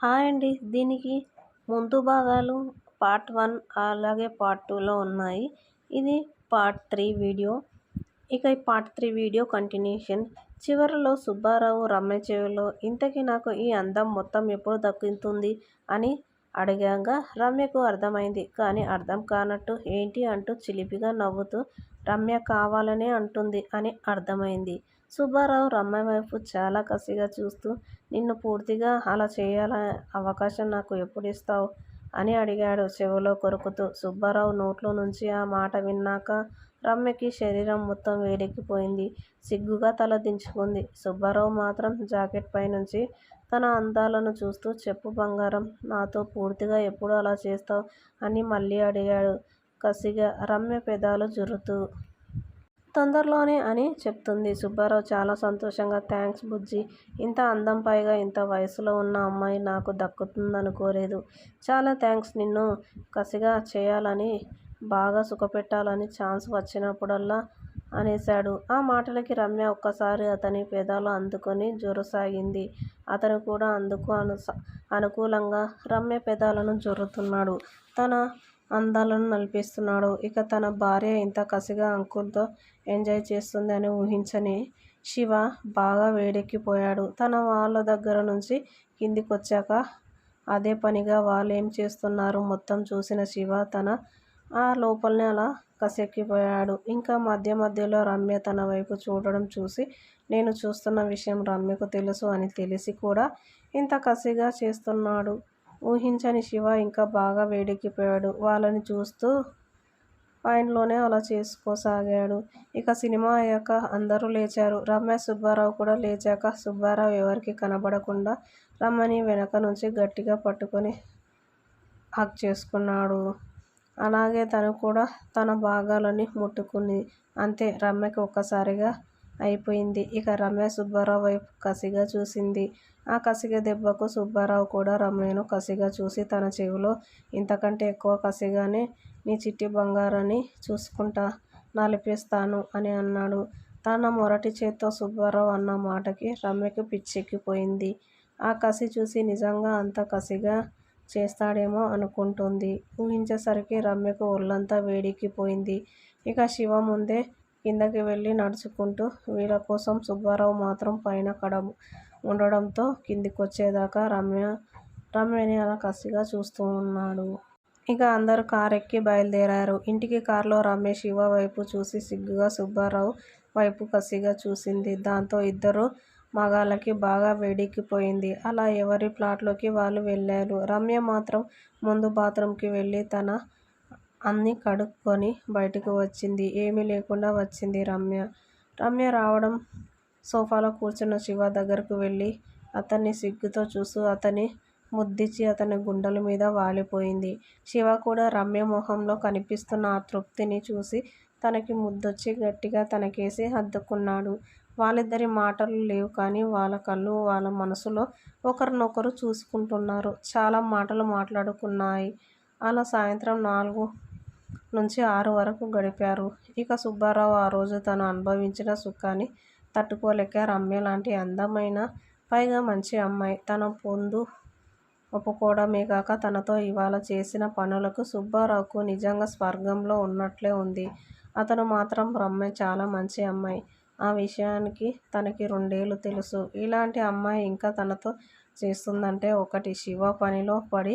Hi అండి. దీనికి ముందు భాగాలు పార్ట్ వన్ అలాగే పార్ట్ టూలో ఉన్నాయి. ఇది పార్ట్ త్రీ వీడియో. ఇక ఈ పార్ట్ త్రీ వీడియో కంటిన్యూషన్. చివరిలో సుబ్బారావు రమ్య చెవిలో ఇంతకీ నాకు ఈ అందం మొత్తం ఎప్పుడు దక్కుతుంది? అని అడిగాక రమ్యకు అర్థమైంది. కానీ అర్థం కానట్టు ఏంటి అంటూ చిలిపిగా నవ్వుతూ రమ్య కావాలనే అంటుంది అని అర్థమైంది. సుబ్బారావు రమ్య వైపు చాలా కసిగా చూస్తూ నిన్ను పూర్తిగా అలా చేయాలనే అవకాశం నాకు ఎప్పుడు ఇస్తావు? అని అడిగాడు చెవిలో కొరుకుతూ. సుబ్బారావు నోట్లో నుంచి ఆ మాట విన్నాక రమ్యకి శరీరం మొత్తం వేడెక్కిపోయింది. సిగ్గుగా తల దించుకుంది. సుబ్బారావు మాత్రం జాకెట్ పైనుంచి తన అందాలను చూస్తూ చెప్పు బంగారం నాతో పూర్తిగా ఎప్పుడు అలా చేస్తావు? అని మళ్ళీ అడిగాడు కసిగా. రమ్య పెదాలు జురుతూ తొందరలోనే అని చెప్తుంది. సుబ్బారావు చాలా సంతోషంగా థ్యాంక్స్ బుజ్జి. ఇంత అందం పైగా ఇంత వయసులో ఉన్న అమ్మాయి నాకు దక్కుతుందనుకోలేదు చాలా థ్యాంక్స్ నిన్ను కసిగా చేయాలని బాగా సుఖపెట్టాలని ఛాన్స్ వచ్చినప్పుడల్లా అనేశాడు. ఆ మాటలకి రమ్య ఒక్కసారి అతని పెదాలు అందుకొని జొరసాగింది. అతను కూడా అందుకు అను అనుకూలంగా రమ్య పెదాలను జొరుతున్నాడు. తన అందాలను నలిపిస్తున్నాడు. ఇక తన భార్య ఇంత కసిగా అంకుల్తో ఎంజాయ్ చేస్తుంది అని ఊహించని శివ బాగా వేడెక్కిపోయాడు. తన వాళ్ళ దగ్గర నుంచి కిందికి వచ్చాక అదే పనిగా వాళ్ళు ఏం చేస్తున్నారు మొత్తం చూసిన శివ తన ఆ లోపలనే అలా కసెక్కిపోయాడు. ఇంకా మధ్య మధ్యలో రమ్య తన వైపు చూడడం చూసి నేను చూస్తున్న విషయం రమ్యకు తెలుసు అని తెలిసి కూడా ఇంత కసిగా చేస్తున్నాడు. ఊహించని శివ ఇంకా బాగా వేడెక్కిపోయాడు. వాళ్ళని చూస్తూ పాయింట్లోనే అలా చేసుకోసాగాడు. ఇక సినిమా అయ్యాక అందరూ లేచారు. రమ్య సుబ్బారావు కూడా లేచాక సుబ్బారావు ఎవరికి కనబడకుండా రమ్మని వెనక నుంచి గట్టిగా పట్టుకొని హక్ చేసుకున్నాడు. అలాగే తను కూడా తన భాగాలని ముట్టుకుంది. అంతే రమ్యకి ఒక్కసారిగా అయిపోయింది. ఇక రమ్య సుబ్బారావు వైపు కసిగా చూసింది. ఆ కసిగ దెబ్బకు సుబ్బారావు కూడా రమ్యను కసిగా చూసి తన చెవిలో ఇంతకంటే ఎక్కువ కసిగానే నీ చిట్టి బంగారాన్ని చూసుకుంటా నలిపేస్తాను అని అన్నాడు. తన మొరటి చేత్తో సుబ్బారావు అన్న మాటకి రమ్యకు పిచ్చెక్కిపోయింది. ఆ కసి చూసి నిజంగా అంత కసిగా చేస్తాడేమో అనుకుంటుంది. ఊహించేసరికి రమ్యకు ఒళ్ళంతా వేడెక్కిపోయింది. ఇక శివ ముందే కిందకి వెళ్ళి నడుచుకుంటూ వీళ్ళ కోసం సుబ్బారావు మాత్రం పైన కడ ఉండడంతో కిందికొచ్చేదాకా రమ్య రమ్యని అలా కసిగా చూస్తూ ఉన్నాడు. ఇక అందరూ కారెక్కి బయలుదేరారు. ఇంటికి కారులో రమేష్ శివ వైపు చూసి సిగ్గుగా సుబ్బారావు వైపు కసిగా చూసింది. దాంతో ఇద్దరు మగాళ్ళకి బాగా వేడెక్కిపోయింది. అలా ఎవరి ప్లాట్లోకి వాళ్ళు వెళ్ళారు? రమ్య మాత్రం ముందు బాత్రూంకి వెళ్ళి తన అన్నీ కడుక్కొని బయటకు వచ్చింది. ఏమీ లేకుండా వచ్చింది రమ్య. రమ్య రావడం సోఫాలో కూర్చున్న శివ దగ్గరకు వెళ్ళి అతన్ని సిగ్గుతో చూస్తూ అతని ముద్దిచ్చి అతని గుండెల మీద వాలిపోయింది. శివ కూడా రమ్య మొహంలో కనిపిస్తున్న ఆ తృప్తిని చూసి తనకి ముద్దొచ్చి గట్టిగా తనకేసి హద్దుకున్నాడు. వాళ్ళిద్దరి మాటలు లేవు కానీ వాళ్ళ కళ్ళు వాళ్ళ మనసులో ఒకరినొకరు చూసుకుంటున్నారు. చాలా మాటలు మాట్లాడుకున్నాయి. అలా సాయంత్రం నాలుగు నుంచి ఆరు వరకు గడిపారు. ఇక సుబ్బారావు ఆ రోజు తను అనుభవించిన సుఖాన్ని తట్టుకోలేక రమ్య లాంటి అందమైన పైగా మంచి అమ్మాయి. తన పొందు ఒప్పుకోవడమే కాక తనతో ఇవాళ చేసిన పనులకు సుబ్బారావుకు నిజంగా స్వర్గంలో ఉన్నట్లే ఉంది. అతను మాత్రం రమ్య చాలా మంచి అమ్మాయి. ఆ విషయానికి తనకి రెండేళ్ళు తెలుసు. ఇలాంటి అమ్మాయి ఇంకా తనతో చేస్తుందంటే ఒకటి శివ పనిలో పడి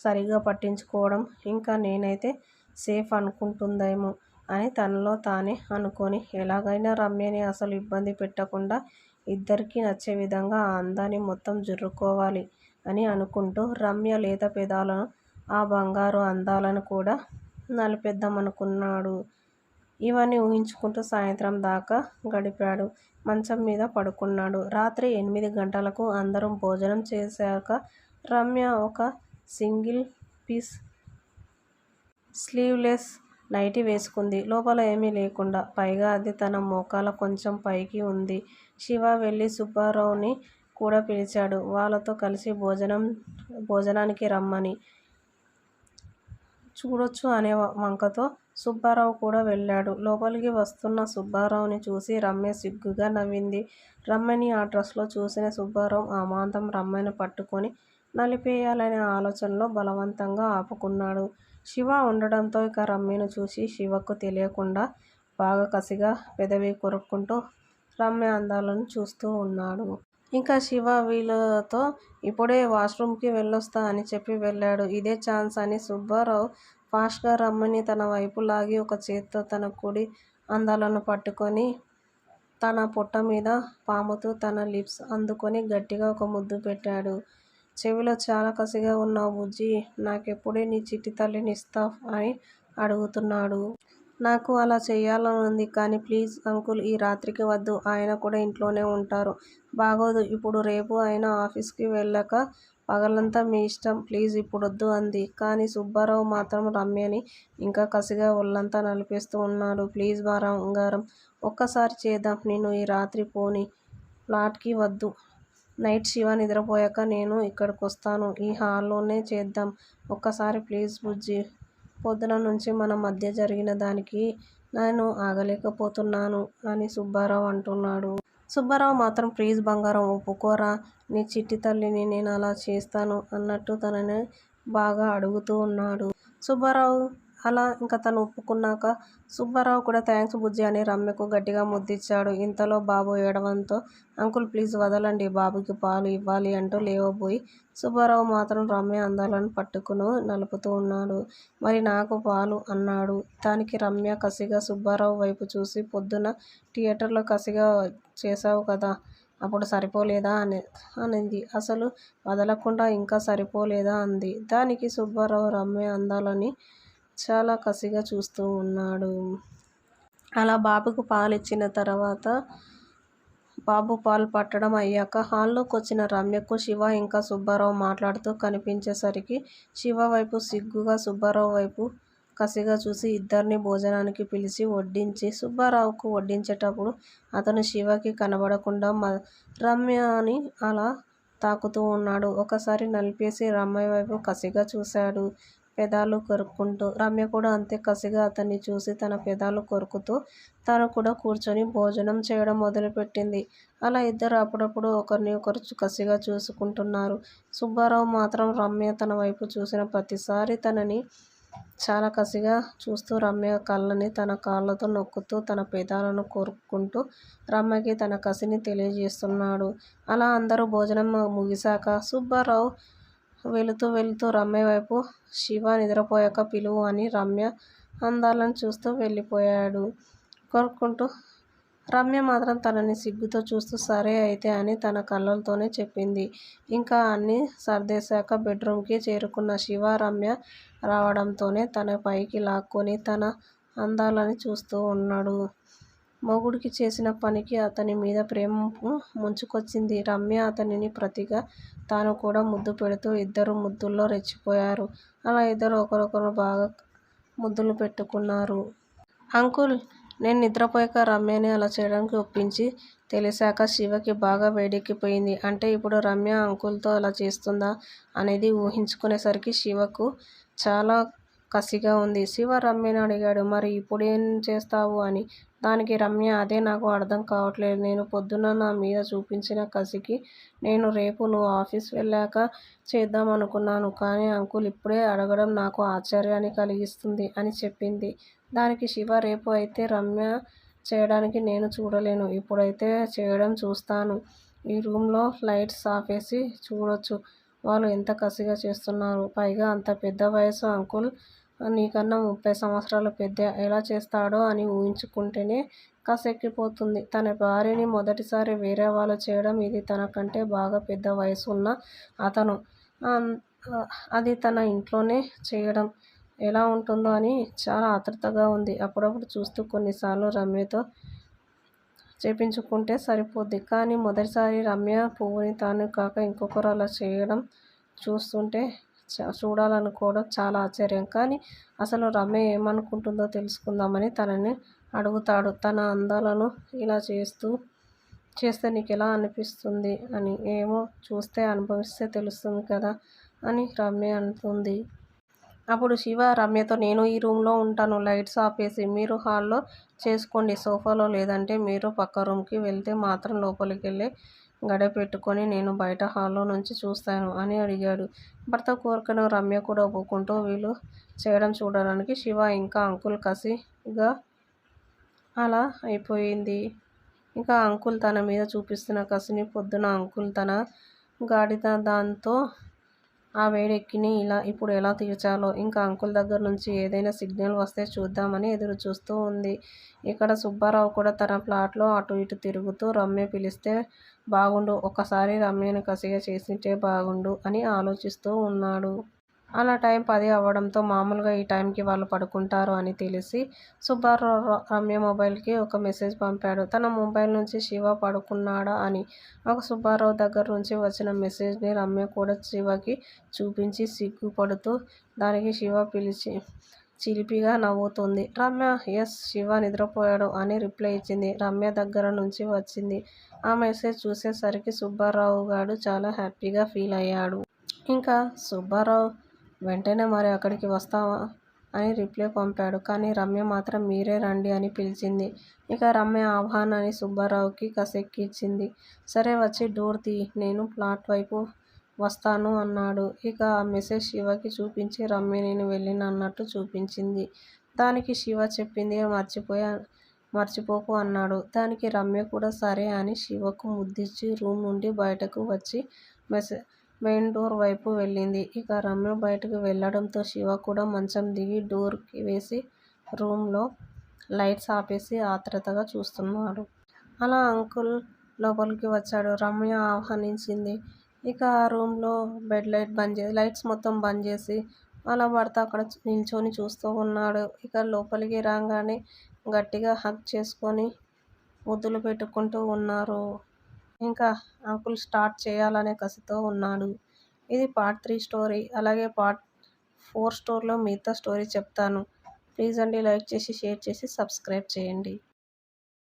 సరిగా పట్టించుకోవడం ఇంకా నేనైతే సేఫ్ అనుకుంటుందేమో అని తనలో తానే అనుకొని ఎలాగైనా రమ్యని అసలు ఇబ్బంది పెట్టకుండా ఇద్దరికీ నచ్చే విధంగా ఆ అందాన్ని మొత్తం జుర్రుకోవాలి అని అనుకుంటూ రమ్య లేత పెదాలను ఆ బంగారు అందాలను కూడా నలిపేద్దామనుకున్నాడు. ఇవన్నీ ఊహించుకుంటూ సాయంత్రం దాకా గడిపాడు. మంచం మీద పడుకున్నాడు. రాత్రి ఎనిమిది గంటలకు అందరం భోజనం చేశాక రమ్య ఒక సింగిల్ పీస్ స్లీవ్లెస్ నైటీ వేసుకుంది లోపల ఏమీ లేకుండా పైగా అది తన మోకాల కొంచెం పైకి ఉంది శివ వెళ్ళి సుబ్బారావుని కూడా పిలిచాడు వాళ్ళతో కలిసి భోజనం భోజనానికి రమ్మని చూడొచ్చు అనే వంకతో సుబ్బారావు కూడా వెళ్ళాడు. లోపలికి వస్తున్న సుబ్బారావుని చూసి రమ్య సిగ్గుగా నవ్వింది. రమ్మని ఆ డ్రెస్లో చూసిన సుబ్బారావు ఆమాంతం రమ్మని పట్టుకొని నలిపేయాలనే ఆలోచనలో బలవంతంగా ఆపుకున్నాడు. శివ ఉండడంతో ఇక రమ్యను చూసి శివకు తెలియకుండా బాగా కసిగా పెదవి కొరుక్కుంటూ రమ్య అందాలను చూస్తూ ఉన్నాడు. ఇంకా శివ వీళ్ళతో ఇప్పుడే వాష్రూమ్కి వెళ్ళొస్తా అని చెప్పి వెళ్ళాడు. ఇదే ఛాన్స్ అని సుబ్బారావు ఫాస్ట్గా రమ్మని తన వైపు లాగి ఒక చేత్తో తన కుడి అందాలను పట్టుకొని తన పొట్ట మీద పాముతూ తన లిప్స్ అందుకొని గట్టిగా ఒక ముద్దు పెట్టాడు. చెవిలో చాలా కసిగా ఉన్నావు బుజ్జీ నాకెప్పుడే నీ చిట్టి తల్లిని ఇస్తావ్ అని అడుగుతున్నాడు. నాకు అలా చేయాలని ఉంది కానీ ప్లీజ్ అంకుల్ ఈ రాత్రికి వద్దు ఆయన కూడా ఇంట్లోనే ఉంటారు. బాగోదు ఇప్పుడు రేపు ఆయన ఆఫీస్కి వెళ్ళాక పగలంతా మీ ఇష్టం ప్లీజ్ ఇప్పుడొద్దు అంది. కానీ సుబ్బారావు మాత్రం రమ్యని ఇంకా కసిగా ఒళ్ళంతా నలిపేస్తూ ఉన్నాడు. ప్లీజ్ బంగారం ఒక్కసారి చేద్దాం నేను ఈ రాత్రి పోనీ ప్లాట్కి వద్దు. నైట్ శివ నిద్రపోయాక నేను ఇక్కడికొస్తాను. ఈ హాల్లోనే చేద్దాం ఒక్కసారి ప్లీజ్ బుజ్జి పొద్దున నుంచి మన మధ్య జరిగిన దానికి నేను ఆగలేకపోతున్నాను అని సుబ్బారావు అంటున్నాడు. సుబ్బారావు మాత్రం ప్లీజ్ బంగారం ఒప్పుకోరా నీ చిట్టి తల్లిని నేను అలా చేస్తాను అన్నట్టు తనని బాగా అడుగుతూ ఉన్నాడు. సుబ్బారావు అలా ఇంకా తను ఒప్పుకున్నాక సుబ్బారావు కూడా థ్యాంక్స్ బుజ్జి అని రమ్యకు గట్టిగా ముద్దిచ్చాడు. ఇంతలో బాబు ఏడవంతో అంకుల్ ప్లీజ్ వదలండి బాబుకి పాలు ఇవ్వాలి అంటూ లేవబోయి సుబ్బారావు మాత్రం రమ్య అందాలను పట్టుకుని నలుపుతూ ఉన్నాడు. మరి నాకు పాలు అన్నాడు. దానికి రమ్య కసిగా సుబ్బారావు వైపు చూసి పొద్దున థియేటర్లో కసిగా చేశావు కదా అప్పుడు సరిపోలేదా అని అనింది. అసలు వదలకుండా ఇంకా సరిపోలేదా అంది. దానికి సుబ్బారావు రమ్య అందాలని చాలా కసిగా చూస్తూ ఉన్నాడు. అలా బాబుకి పాలిచ్చిన తర్వాత బాబు పాలు పట్టడం అయ్యాక హాల్లోకి వచ్చిన రమ్యకు శివ ఇంకా సుబ్బారావు మాట్లాడుతూ కనిపించేసరికి శివ వైపు సిగ్గుగా సుబ్బారావు వైపు కసిగా చూసి ఇద్దరిని భోజనానికి పిలిచి వడ్డించి సుబ్బారావుకు వడ్డించేటప్పుడు అతను శివకి కనబడకుండా రమ్యని అలా తాకుతూ ఉన్నాడు. ఒకసారి నలిపేసి రమ్య వైపు కసిగా చూశాడు పెదాలు కొరుక్కుంటూ. రమ్య కూడా అంతే కసిగా అతన్ని చూసి తన పెదాలు కొరుకుతూ తను కూడా కూర్చొని భోజనం చేయడం మొదలుపెట్టింది. అలా ఇద్దరు అప్పుడప్పుడు ఒకరిని ఒకరు కసిగా చూసుకుంటున్నారు. సుబ్బారావు మాత్రం రమ్య తన వైపు చూసిన ప్రతిసారి తనని చాలా కసిగా చూస్తూ రమ్య కళ్ళని తన కాళ్ళతో నొక్కుతూ తన పెదాలను కోరుకుంటూ రమ్యకి తన కసిని తెలియజేస్తున్నాడు. అలా అందరూ భోజనం ముగిశాక సుబ్బారావు వెళుతూ వెళుతూ రమ్య వైపు శివ నిద్రపోయాక పిలువు అని రమ్య అందాలను చూస్తూ వెళ్ళిపోయాడు కొనుక్కుంటూ రమ్య మాత్రం తనని సిగ్గుతో చూస్తూ సరే అయితే అని తన కళ్ళతోనే చెప్పింది. ఇంకా అన్ని సర్దేశాక బెడ్రూమ్కి చేరుకున్న శివ రమ్య రావడంతోనే తన పైకి లాక్కుని తన అందాలని చూస్తూ ఉన్నాడు. మొగుడికి చేసిన పనికి అతని మీద ప్రేమ ముంచుకొచ్చింది. రమ్య అతనిని ప్రతిగా తాను కూడా ముద్దు పెడుతూ ఇద్దరు ముద్దుల్లో రెచ్చిపోయారు. అలా ఇద్దరు ఒకరొకరు బాగా ముద్దులు పెట్టుకున్నారు. అంకుల్ నేను నిద్రపోయాక రమ్యని అలా చేయడానికి ఒప్పించి తెలిసాక శివకి బాగా వేడెక్కిపోయింది. అంటే ఇప్పుడు రమ్య అంకుల్తో అలా చేస్తుందా అనేది ఊహించుకునేసరికి శివకు చాలా కసిగా ఉంది. శివ రమ్యని అడిగాడు మరి ఇప్పుడేం చేస్తావు అని. దానికి రమ్య అదే నాకు అర్థం కావట్లేదు. నేను పొద్దున్న నా మీద చూపించిన కసికి నేను రేపు నువ్వు ఆఫీస్ వెళ్ళాక చేద్దామనుకున్నాను. కానీ అంకుల్ ఇప్పుడే అడగడం నాకు ఆశ్చర్యాన్ని కలిగిస్తుంది అని చెప్పింది. దానికి శివ రేపు అయితే రమ్య చేయడానికి నేను చూడలేను. ఇప్పుడైతే చేయడం చూస్తాను. ఈ రూమ్లో లైట్స్ ఆపేసి చూడొచ్చు వాళ్ళు ఎంత కసిగా చేస్తున్నారు పైగా అంత పెద్ద వయసు అంకుల్ నీకన్నా ముప్పై సంవత్సరాలు పెద్ద ఎలా చేస్తాడో అని ఊహించుకుంటేనే కసెక్కిపోతుంది. తన భార్యని మొదటిసారి వేరే వాళ్ళు చేయడం ఇది తనకంటే బాగా పెద్ద వయసు ఉన్న అతను అది తన ఇంట్లోనే చేయడం ఎలా ఉంటుందో అని చాలా ఆతృతగా ఉంది. అప్పుడప్పుడు చూస్తూ కొన్నిసార్లు రమ్యతో చేపించుకుంటే సరిపోద్ది కానీ మొదటిసారి రమ్య పువ్వుని తాను కాక ఇంకొకరు అలా చేయడం చూస్తుంటే చూడాలనుకోవడం చాలా ఆశ్చర్యం. కానీ అసలు రమ్య ఏమనుకుంటుందో తెలుసుకుందామని తనని అడుగుతాడు. తన అందాలను ఇలా చేస్తూ చేస్తే నీకు ఎలా అనిపిస్తుంది అని. ఏమో చూస్తే అనుభవిస్తే తెలుస్తుంది కదా అని రమ్య అంటుంది. అప్పుడు శివ రమ్యతో నేను ఈ రూమ్లో ఉంటాను లైట్స్ ఆపేసి మీరు హాల్లో చేసుకోండి సోఫాలో లేదంటే మీరు పక్క రూమ్కి వెళ్తే మాత్రం లోపలికెళ్ళి గడియ పెట్టుకొని నేను బయట హాల్లో నుంచి చూస్తాను అని అడిగాడు. భర్త కోరికను రమ్య కూడా ఒప్పుకుంటూ వీళ్ళు చేయడం చూడడానికి శివ ఇంకా అంకుల్ కసిగా అలా అయిపోయింది. ఇంకా అంకుల్ తన మీద చూపిస్తున్న కసిని పొద్దున అంకుల్ తన గాడిద దాంతో ఆ వేడెక్కిని ఇలా ఇప్పుడు ఎలా తీర్చాలో ఇంకా అంకుల్ దగ్గర నుంచి ఏదైనా సిగ్నల్ వస్తే చూద్దామని ఎదురు చూస్తూ ఉంది. ఇక్కడ సుబ్బారావు కూడా తన ప్లాట్లో అటు ఇటు తిరుగుతూ రమ్య పిలిస్తే బాగుండు ఒకసారి రమ్యను కసిగా చేసింటే బాగుండు అని ఆలోచిస్తూ ఉన్నాడు. అలా టైం పది అవ్వడంతో మామూలుగా ఈ టైంకి వాళ్ళు పడుకుంటారు అని తెలిసి సుబ్బారావు రమ్య మొబైల్కి ఒక మెసేజ్ పంపాడు. తన మొబైల్ నుంచి శివ పడుకున్నాడా అని. ఒక సుబ్బారావు దగ్గర నుంచి వచ్చిన మెసేజ్ని రమ్య కూడా శివకి చూపించి సిగ్గుపడుతూ దానికి శివ పిలిచి చిలిపిగా నవ్వుతుంది. రమ్య ఎస్ శివ నిద్రపోయాడు అని రిప్లై ఇచ్చింది. రమ్య దగ్గర నుంచి వచ్చింది. ఆ మెసేజ్ చూసేసరికి సుబ్బారావు గారు చాలా హ్యాపీగా ఫీల్ అయ్యాడు. ఇంకా సుబ్బారావు వెంటనే మరి అక్కడికి వస్తావా? అని రిప్లై పంపాడు. కానీ రమ్య మాత్రం మీరే రండి అని పిలిచింది. ఇక రమ్య ఆహ్వానాన్ని సుబ్బారావుకి కసెక్కిచ్చింది. సరే వచ్చి డోర్ తీ. నేను ప్లాట్ వైపు వస్తాను అన్నాడు ఇక ఆ మెసేజ్ శివకి చూపించి రమ్య నేను వెళ్ళినన్నట్టు చూపించింది దానికి శివ చెప్పింది మర్చిపోయా మర్చిపోకు అన్నాడు దానికి రమ్య కూడా సరే అని శివకు ముద్దిచ్చి రూమ్ నుండి బయటకు వచ్చి మెసేజ్ మెయిన్ డోర్ వైపు వెళ్ళింది. ఇక రమ్య బయటకు వెళ్ళడంతో శివ కూడా మంచం దిగి డోర్కి వేసి రూమ్లో లైట్స్ ఆపేసి ఆత్రుతగా చూస్తున్నాడు. అలా అంకుల్ లోపలికి వచ్చాడు. రమ్య ఆహ్వానించింది. ఇక ఆ రూమ్లో బెడ్ లైట్ బంద్ చేసి లైట్స్ మొత్తం బంద్ చేసి అలా పడితే అక్కడ నిల్చొని చూస్తూ ఉన్నాడు. ఇక లోపలికి రాగానే గట్టిగా హగ్ చేసుకొని ముద్దులు పెట్టుకుంటూ ఉన్నారు. ఇంకా అంకుల్ స్టార్ట్ చేయాలనే కసితో ఉన్నాడు. ఇది పార్ట్ త్రీ స్టోరీ అలాగే పార్ట్ ఫోర్ స్టోరీలో మిగతా స్టోరీ చెప్తాను ప్లీజ్ అండి లైక్ చేసి షేర్ చేసి సబ్స్క్రైబ్ చేయండి